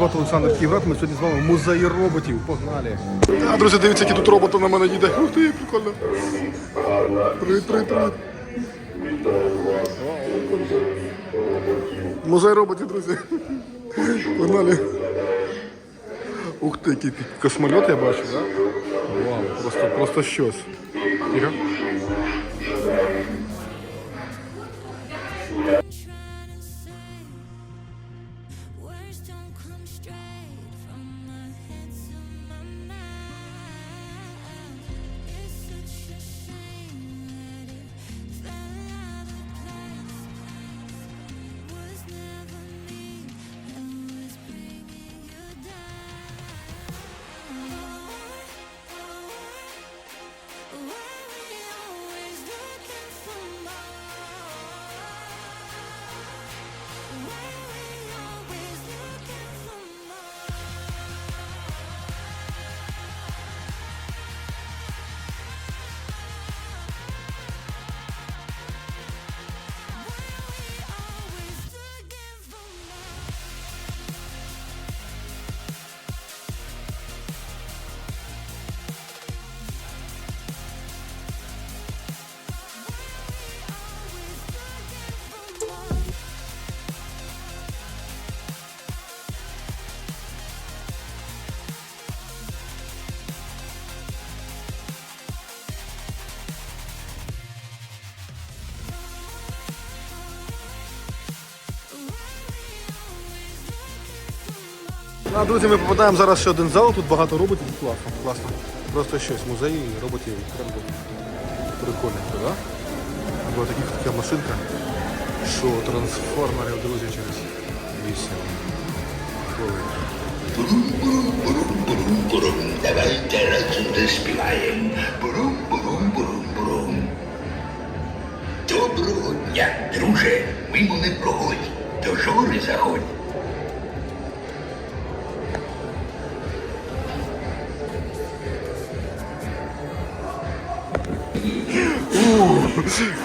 звати Олександр Ківрат. Ми сьогодні з вами в музеї роботів. Погнали! А, друзі, дивіться, які тут роботи на мене їде. Ух ти, прикольно. Привіт, привіт, привіт. Музей роботів, друзі. Погнали. Ух ти, який космольот я бачу, так? Да? Вау, просто, просто щось. Тихо. А, друзі, ми попадаємо зараз ще один зал, тут багато роботів, класно, класно. Просто щось, музей роботів, прям прикольно, так? Була така, така машинка, що трансформерів, друзі, через 8 хвилин. Давайте разом заспіваємо. Бурум-бурум-бурум-бурум. Доброго дня, друже, мимо не проходь, до жори заходь.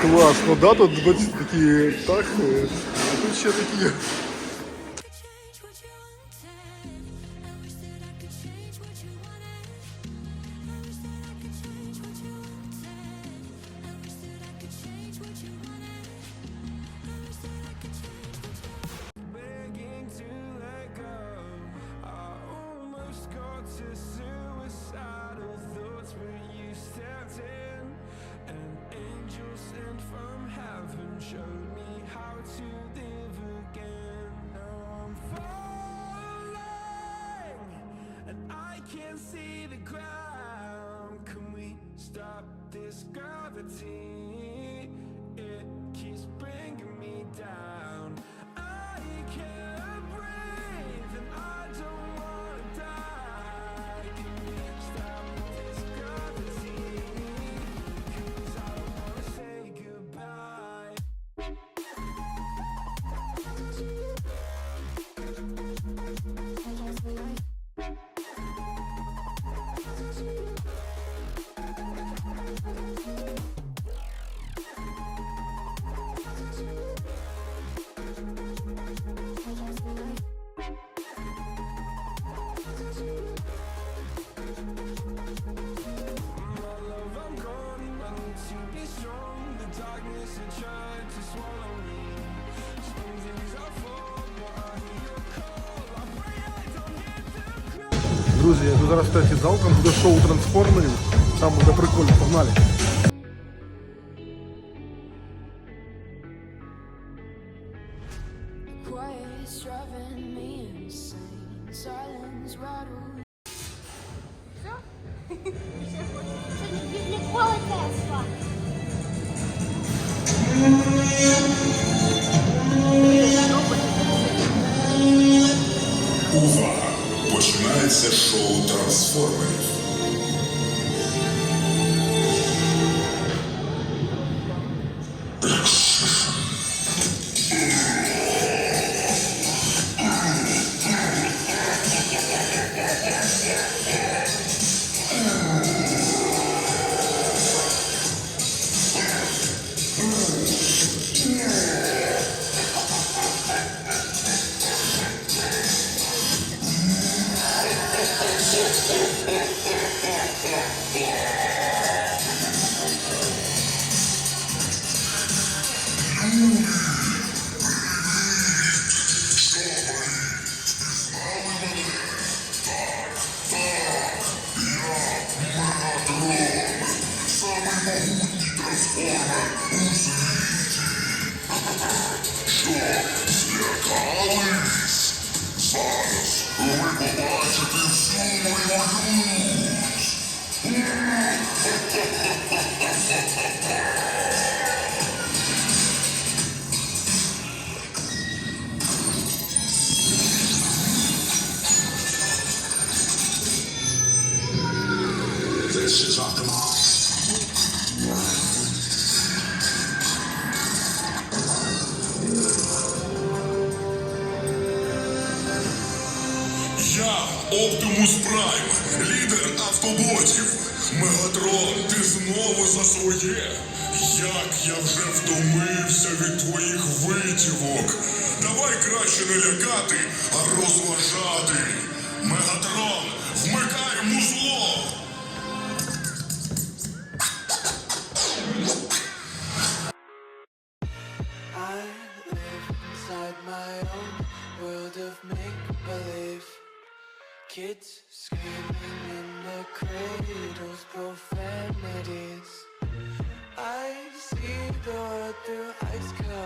Класно, да, тут бачите, такі так, е, а тут ще такі. Can't see the ground. Can we stop this gravity? Друзі, я зараз третій зал, там шоу трансформерів. Там буде прикольно, погнали. Шоу трансформерів. Yeah. Я Оптимус Прайм, лідер автоботів. Мегатрон, ти знову за своє. Як я вже втомився від твоїх витівок. Давай краще не лякати, а розважати. Мегатрон, вмикай музло!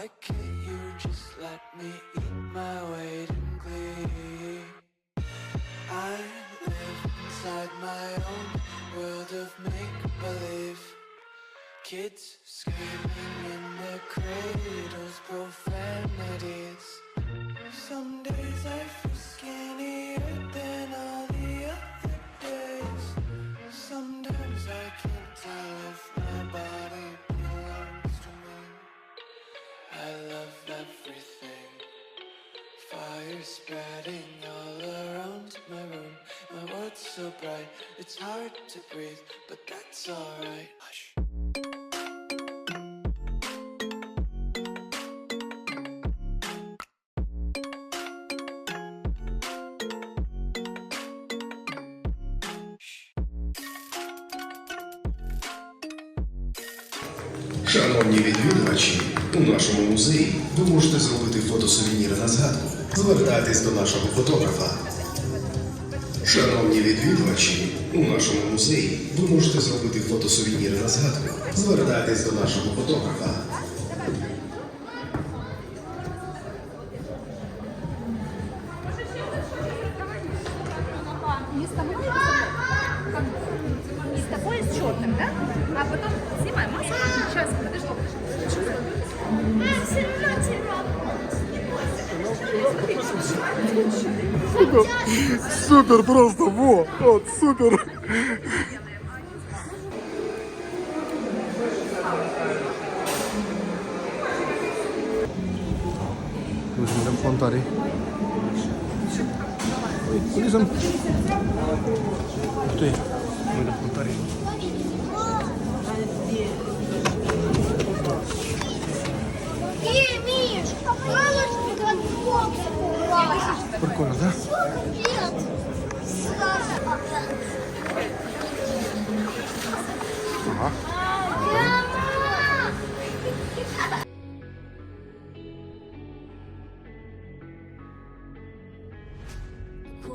Why can't you just let me eat my weight in glee? I live inside my own world of make believe. Kids screaming in their cradles, profanities. Some days I feel it's hard to breathe, but that's alright. Hush. Шановні відвідувачі, у нашому музеї ви можете зробити фотосувеніри на згадку. Звертайтесь до нашого фотографа. Шановні відвідувачі, у нашому музеї ви можете зробити фотосувеніри на згадку. Звертайтесь до нашого фотографа. Супер просто, во, от, супер. Візьмемо плантарій. Ой. Ух ти, вийдемо плантарій. Ей,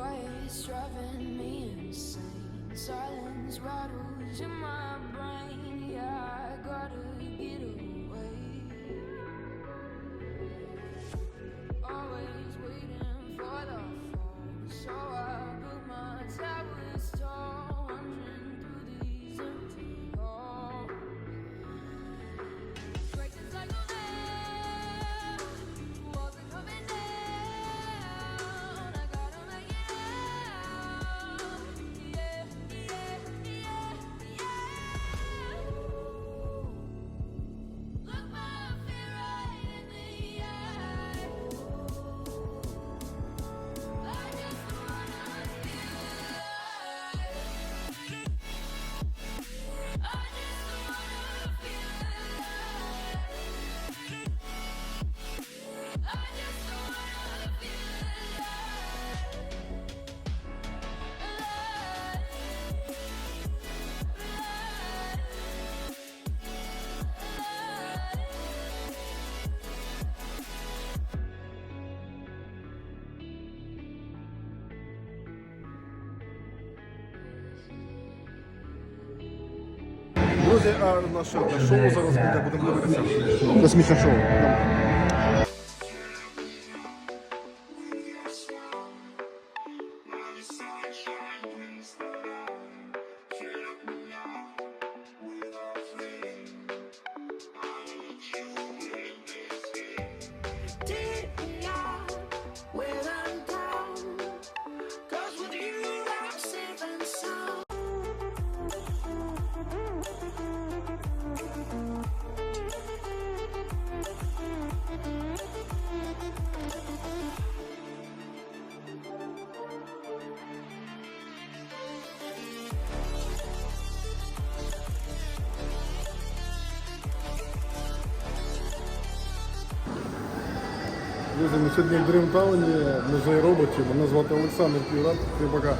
Quiet's driving me insane. Silence rattles in my brain. Yeah, I gotta get away. Друзі, а наше одне шоу зараз буде, будемо дивитися. Космічне шоу. When Друзі, ми сьогодні в Дрімтауні, в музеї роботів. Мене звати Олександр Піврат.